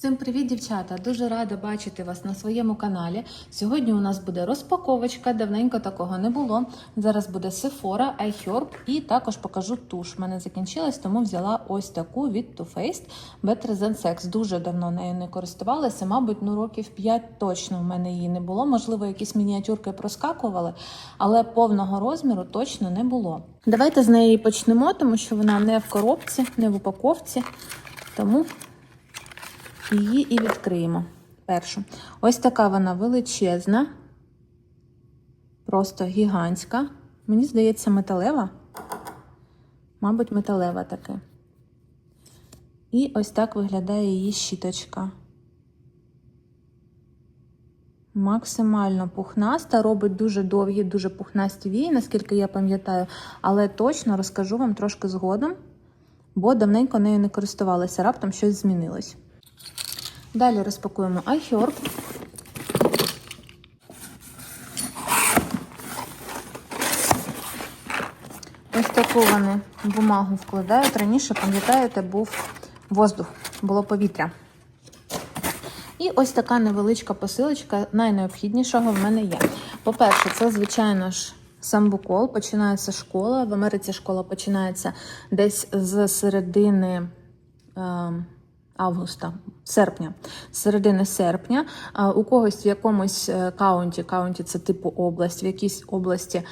Всім привіт, дівчата! Дуже рада бачити вас на своєму каналі. Сьогодні у нас буде розпаковочка, давненько такого не було. Зараз буде Sephora, iHerb і також покажу туш. У мене закінчилась, тому взяла ось таку від Too Faced Better Than Sex. Дуже давно нею не користувалася, мабуть, ну років 5 точно в мене її не було. Можливо, якісь мініатюрки проскакували, але повного розміру точно не було. Давайте з неї почнемо, тому що вона не в коробці, не в упаковці. Тому її і відкриємо. Першу. Ось така вона величезна, просто гігантська. Мені здається, металева. Мабуть, металева таке. І ось так виглядає її щіточка. Максимально пухнаста, робить дуже довгі, дуже пухнасті вії, наскільки я пам'ятаю, але точно розкажу вам трошки згодом, бо давненько нею не користувалася, раптом щось змінилось. Далі розпакуємо iHerb. Ось таку вони бумагу вкладають. Раніше, пам'ятаєте, був воздух, було повітря. І ось така невеличка посилочка найнеобхіднішого в мене є. По-перше, це, звичайно ж, самбукол. Починається школа. В Америці школа починається десь з середини. Е августа, серпня, середини серпня. У когось в якомусь е, каунті, каунті це типу область, в якійсь області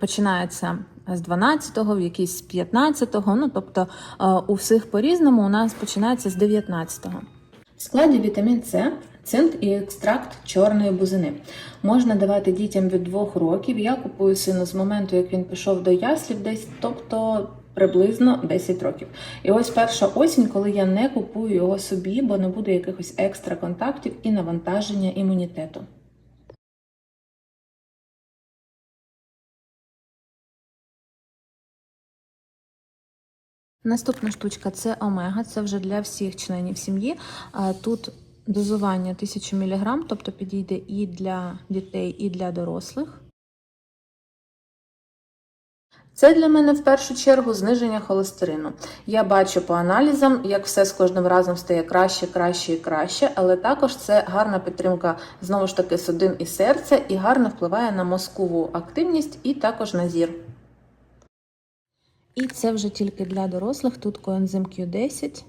починається з 12-го, в якійсь з 15-го. Ну тобто у всіх по-різному у нас починається з 19-го. В складі вітамін С. Цинк і екстракт чорної бузини можна давати дітям від двох років. Я купую сину з моменту, як він пішов до яслів, десь, тобто приблизно 10 років. І ось перша осінь, коли я не купую його собі, бо не буде якихось екстра контактів і навантаження імунітету. Наступна штучка це омега, це вже для всіх членів сім'ї. Тут дозування 1000 мг, тобто підійде і для дітей, і для дорослих. Це для мене в першу чергу зниження холестерину. Я бачу по аналізам, як все з кожним разом стає краще, краще і краще, але також це гарна підтримка знову ж таки судин і серця, і гарно впливає на мозкову активність і також на зір. І це вже тільки для дорослих. Тут коензим Q10.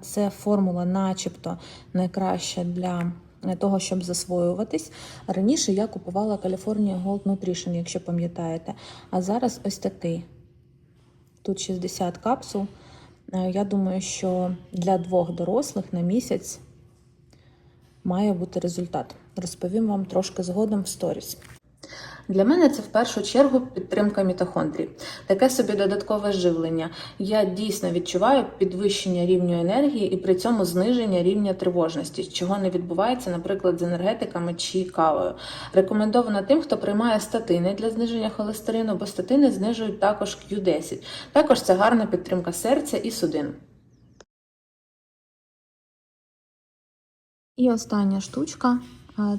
Це формула, начебто, найкраща для того, щоб засвоюватись. Раніше я купувала California Gold Nutrition, якщо пам'ятаєте. А зараз ось такий. Тут 60 капсул. Е, я думаю, що для двох дорослих на місяць має бути результат. Розповім вам трошки згодом в сторіс. Для мене це в першу чергу підтримка мітохондрій, таке собі додаткове живлення. Я дійсно відчуваю підвищення рівню енергії і при цьому зниження рівня тривожності, чого не відбувається, наприклад, з енергетиками чи кавою. Рекомендовано тим, хто приймає статини для зниження холестерину, бо статини знижують також Q10. Також це гарна підтримка серця і судин. І остання штучка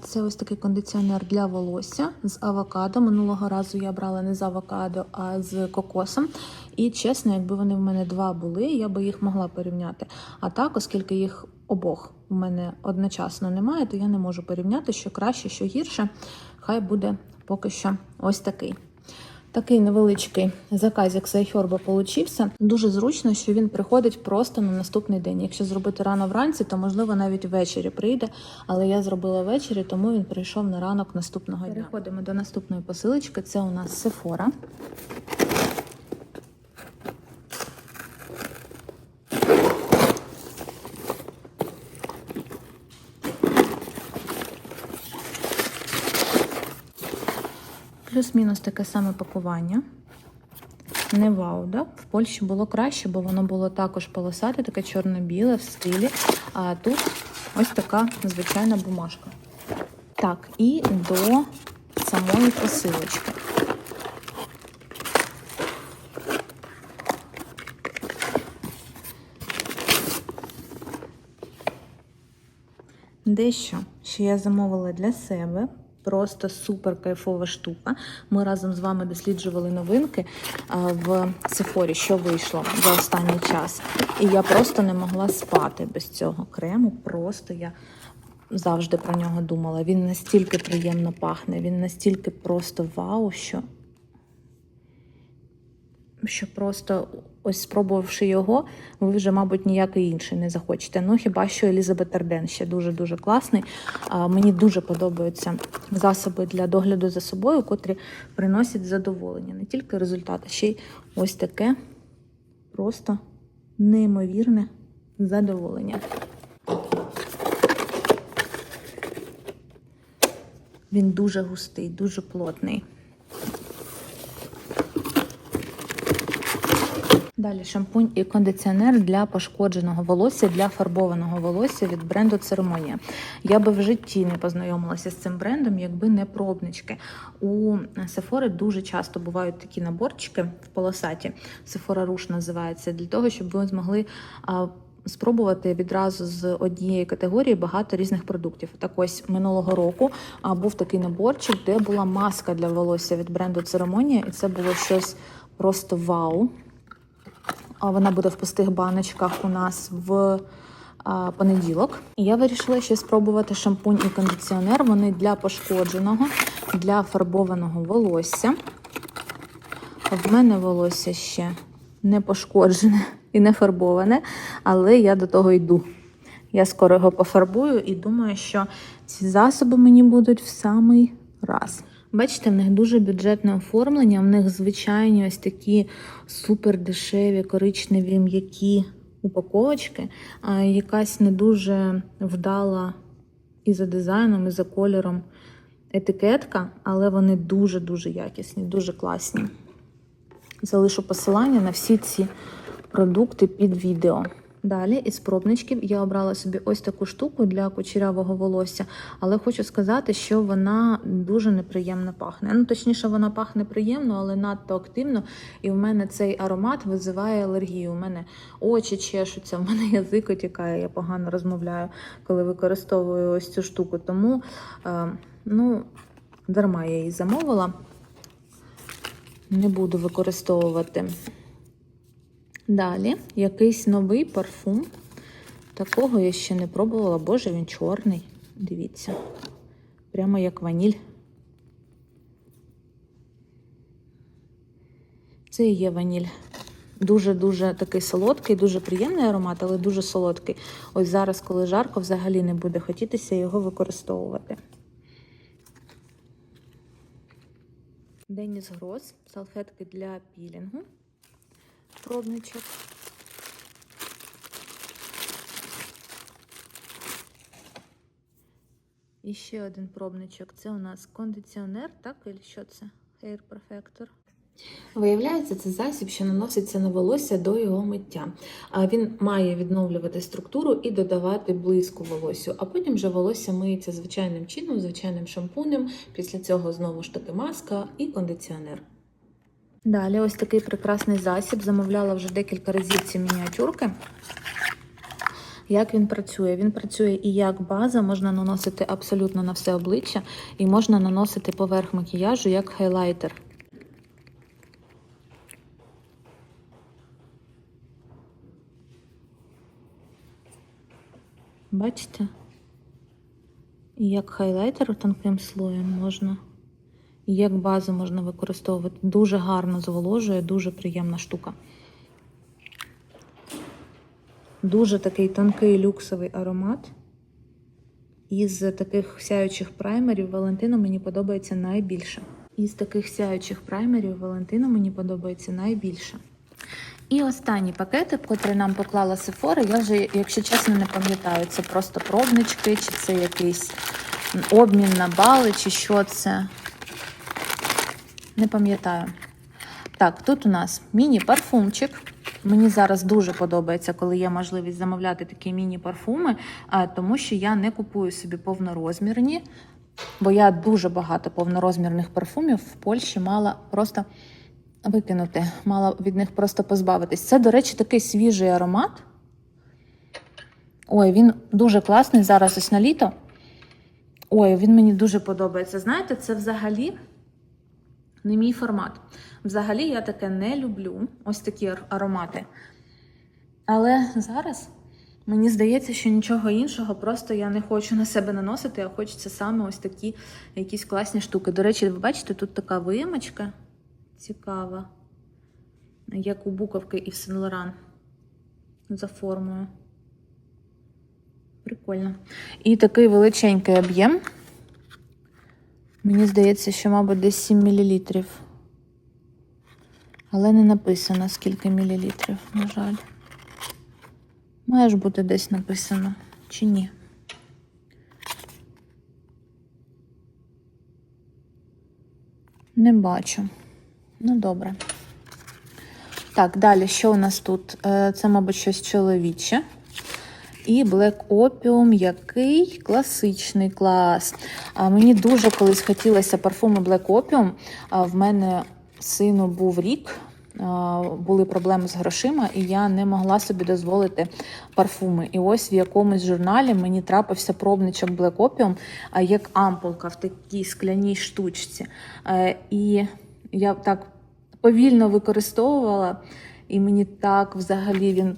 це ось такий кондиціонер для волосся з авокадо. Минулого разу я брала не з авокадо, а з кокосом. І чесно, якби вони в мене два були, я би їх могла порівняти. А так, оскільки їх обох у мене одночасно немає, то я не можу порівняти, що краще, що гірше. Хай буде поки що ось такий. Такий невеличкий заказик сайхьорба получився. Дуже зручно, що він приходить просто на наступний день. Якщо зробити рано вранці, то можливо навіть ввечері прийде. Але я зробила ввечері, тому він прийшов на ранок наступного дня. Переходимо до наступної посилочки. Це у нас Sephora. Плюс-мінус таке саме пакування. Не вау, да? В Польщі було краще, бо воно було також полосате, таке чорно-біле в стилі. А тут ось така звичайна бумажка. Так, і до самої посилочки. Дещо, що я замовила для себе Просто супер кайфова штука. Ми разом з вами досліджували новинки в Сефорі, що вийшло за останній час. І я просто не могла спати без цього крему. Просто я завжди про нього думала. Він настільки приємно пахне, він настільки просто вау, що що просто ось спробувавши його, ви вже, мабуть, ніякий інший не захочете. Ну хіба що Елізабет Арден ще дуже-дуже класний. А, мені дуже подобаються засоби для догляду за собою, котрі приносять задоволення. Не тільки результат, а ще й ось таке просто неймовірне задоволення. Він дуже густий, дуже плотний. Далі шампунь і кондиціонер для пошкодженого волосся, для фарбованого волосся від бренду Церемонія. Я би в житті не познайомилася з цим брендом, якби не пробнички. У Sephora дуже часто бувають такі наборчики в полосаті. Sephora Rouge називається, для того, щоб ви змогли. Спробувати відразу з однієї категорії багато різних продуктів. Так ось минулого року був такий наборчик, де була маска для волосся від бренду Церемонія, і це було щось просто вау. Вона буде в пустих баночках у нас в понеділок. Я вирішила ще спробувати шампунь і кондиціонер. Вони для пошкодженого, для фарбованого волосся. В мене волосся ще не пошкоджене і не фарбоване, але я до того йду. Я скоро його пофарбую і думаю, що ці засоби мені будуть в самий раз. Бачите, в них дуже бюджетне оформлення, в них звичайні ось такі супер дешеві, коричневі м'які упаковочки, а якась не дуже вдала і за дизайном, і за кольором етикетка, але вони дуже-дуже якісні, дуже класні. Залишу посилання на всі ці продукти під відео. Далі із пробничків я обрала собі ось таку штуку для кучерявого волосся, але хочу сказати, що вона дуже неприємно пахне. Ну, точніше, вона пахне приємно, але надто активно. І в мене цей аромат визиває алергію. У мене очі чешуться, в мене язик отікає, я погано розмовляю, коли використовую ось цю штуку. Тому, е, ну, дарма я її замовила. Не буду використовувати. Далі якийсь новий парфум. Такого я ще не пробувала. Боже, він чорний. Дивіться. Прямо як ваніль. Це і є ваніль. Дуже-дуже такий солодкий, дуже приємний аромат, але дуже солодкий. Ось зараз, коли жарко, взагалі не буде хотітися його використовувати. Деніс Гроз, салфетки для пілінгу пробничок. І ще один пробничок. Це у нас кондиціонер, так? І що це? Hair Perfector. Виявляється, це засіб, що наноситься на волосся до його миття. Він має відновлювати структуру і додавати блиску волосю. А потім вже волосся миється звичайним чином, звичайним шампунем. Після цього знову ж таки маска і кондиціонер. Далі ось такий прекрасний засіб. Замовляла вже декілька разів ці мініатюрки. Як він працює? Він працює і як база, можна наносити абсолютно на все обличчя, і можна наносити поверх макіяжу як хайлайтер. Бачите? І як хайлайтер тонким слоєм можна. Як базу можна використовувати. Дуже гарно зволожує, дуже приємна штука. Дуже такий тонкий люксовий аромат. Із таких сяючих праймерів Валентина мені подобається найбільше. Із таких сяючих праймерів Валентина мені подобається найбільше. І останні пакети, котрі нам поклала Sephora, я вже, якщо чесно, не пам'ятаю, це просто пробнички, чи це якийсь обмін на бали, чи що це. Не пам'ятаю. Так, тут у нас міні-парфумчик. Мені зараз дуже подобається, коли є можливість замовляти такі міні-парфуми, тому що я не купую собі повнорозмірні, бо я дуже багато повнорозмірних парфумів в Польщі мала просто викинути, мала від них просто позбавитись. Це, до речі, такий свіжий аромат. Ой, він дуже класний зараз ось на літо. Ой, він мені дуже подобається. Знаєте, це взагалі не мій формат. Взагалі я таке не люблю, ось такі аромати. Але зараз мені здається, що нічого іншого, просто я не хочу на себе наносити, а хочеться саме ось такі якісь класні штуки. До речі, ви бачите, тут така виємочка цікава, як у буковки і в Сен Лоран за формою. Прикольно. І такий величенький об'єм. Мені здається, що, мабуть, десь 7 мл. Але не написано, скільки мілілітрів, на жаль. Має ж бути десь написано, чи ні? Не бачу. Ну, добре. Так, далі, що у нас тут? Е, Це, мабуть, щось чоловіче. І Black Opium, який класичний клас. А мені дуже колись хотілося парфуми Black Opium. А в мене сину був рік, були проблеми з грошима, і я не могла собі дозволити парфуми. І ось в якомусь журналі мені трапився пробничок Black Opium, як ампулка в такій скляній штучці. І я так повільно використовувала, і мені так взагалі він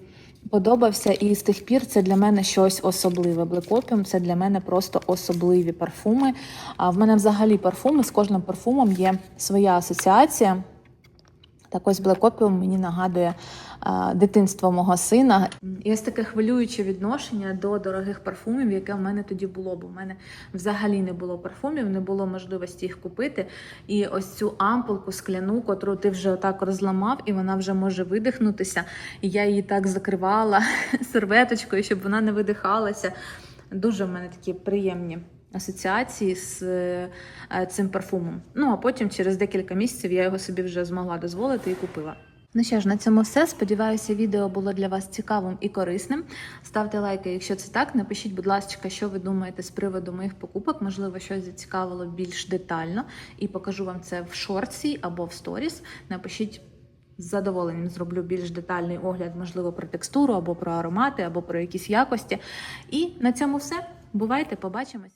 подобався. І з тих пір це для мене щось особливе. Black Opium – це для мене просто особливі парфуми. А в мене взагалі парфуми з кожним парфумом є своя асоціація. Так ось Black Opium мені нагадує а, дитинство мого сина. І ось таке хвилююче відношення до дорогих парфумів, яке в мене тоді було. Бо в мене взагалі не було парфумів, не було можливості їх купити. І ось цю ампулку скляну, котру ти вже отак розламав, і вона вже може видихнутися. І я її так закривала серветочкою, щоб вона не видихалася. Дуже в мене такі приємні асоціації з е, цим парфумом. Ну а потім, через декілька місяців, я його собі вже змогла дозволити і купила. Ну що ж, на цьому все. Сподіваюся, відео було для вас цікавим і корисним. Ставте лайки, якщо це так. Напишіть, будь ласка, що ви думаєте з приводу моїх покупок. Можливо, щось зацікавило більш детально, і покажу вам це в шорці або в сторіс. Напишіть. З задоволенням зроблю більш детальний огляд, можливо, про текстуру, або про аромати, або про якісь якості. І на цьому все. Бувайте, побачимося.